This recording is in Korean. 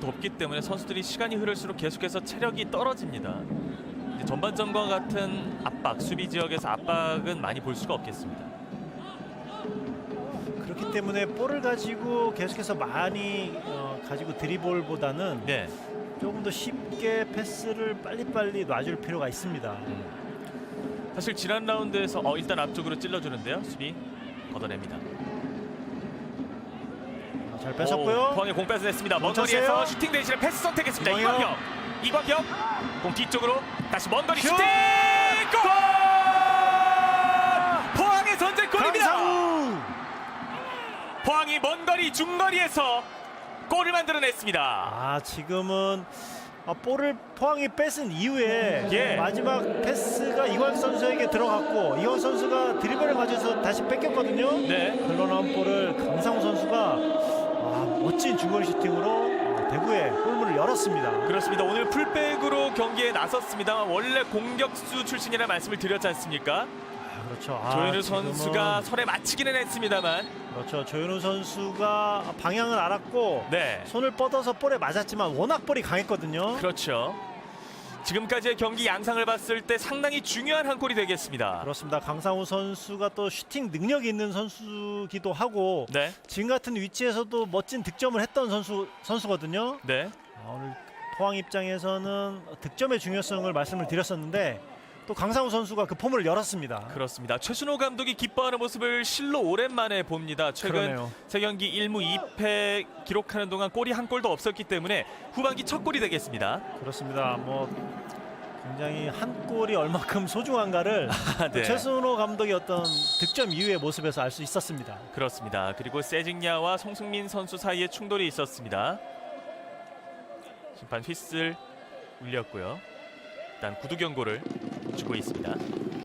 덥기 때문에 선수들이 시간이 흐를수록 계속해서 체력이 떨어집니다. 전반전과 같은 압박, 수비 지역에서 압박은 많이 볼 수가 없겠습니다. 그렇기 때문에 볼을 가지고 계속해서 많이 어, 가지고 드리볼보다는 네. 조금 더 쉽게 패스를 빨리빨리 놔줄 필요가 있습니다. 사실 지난 라운드에서 어, 일단 앞쪽으로 찔러주는데요. 수비 걷어냅니다. 잘 오, 뺏었고요. 포항에 공 뺏어냈습니다. 먼. 거리에서 슈팅 대신에 패스 선택했습니다. 이광혁. 이광혁. 이광혁. 공 뒤쪽으로 다시 먼 거리 슛! 슈팅! 골! 포항의 선제골입니다. 강상우 포항이 먼 거리 중거리에서 골을 만들어냈습니다. 아 지금은 아, 볼을 포항이 뺏은 이후에 예. 마지막 패스가 이광 선수에게 들어갔고 이광 선수가 드리블을 맞아서 다시 뺏겼거든요. 네. 흘러나온 멋진 중거리 슈팅으로 어, 대구의 골문을 열었습니다. 그렇습니다. 오늘 풀백으로 경기에 나섰습니다. 원래 공격수 출신이라 말씀을 드렸지 않습니까? 아, 그렇죠. 아, 조현우 지금은 선수가 손에 맞히기는 했습니다만 그렇죠. 조현우 선수가 방향을 알았고 네. 손을 뻗어서 볼에 맞았지만 워낙 볼이 강했거든요. 그렇죠. 지금까지의 경기 양상을 봤을 때 상당히 중요한 한 골이 되겠습니다. 그렇습니다. 강상우 선수가 또 슈팅 능력이 있는 선수기도 하고 네. 지금 같은 위치에서도 멋진 득점을 했던 선수 선수거든요. 네. 아, 오늘 포항 입장에서는 득점의 중요성을 말씀을 드렸었는데 또 강상우 선수가 그 폼을 열었습니다. 그렇습니다. 최순호 감독이 기뻐하는 모습을 실로 오랜만에 봅니다. 최근 그러네요. 세 경기 1무 2패 기록하는 동안 골이 한 골도 없었기 때문에 후반기 첫 골이 되겠습니다. 그렇습니다. 뭐 굉장히 한 골이 얼마큼 소중한가를 아, 네. 최순호 감독의 어떤 득점 이후의 모습에서 알 수 있었습니다. 그렇습니다. 그리고 세징야와 송승민 선수 사이에 충돌이 있었습니다. 심판 휘슬 울렸고요. 일단 구두 경고를 주고 있습니다.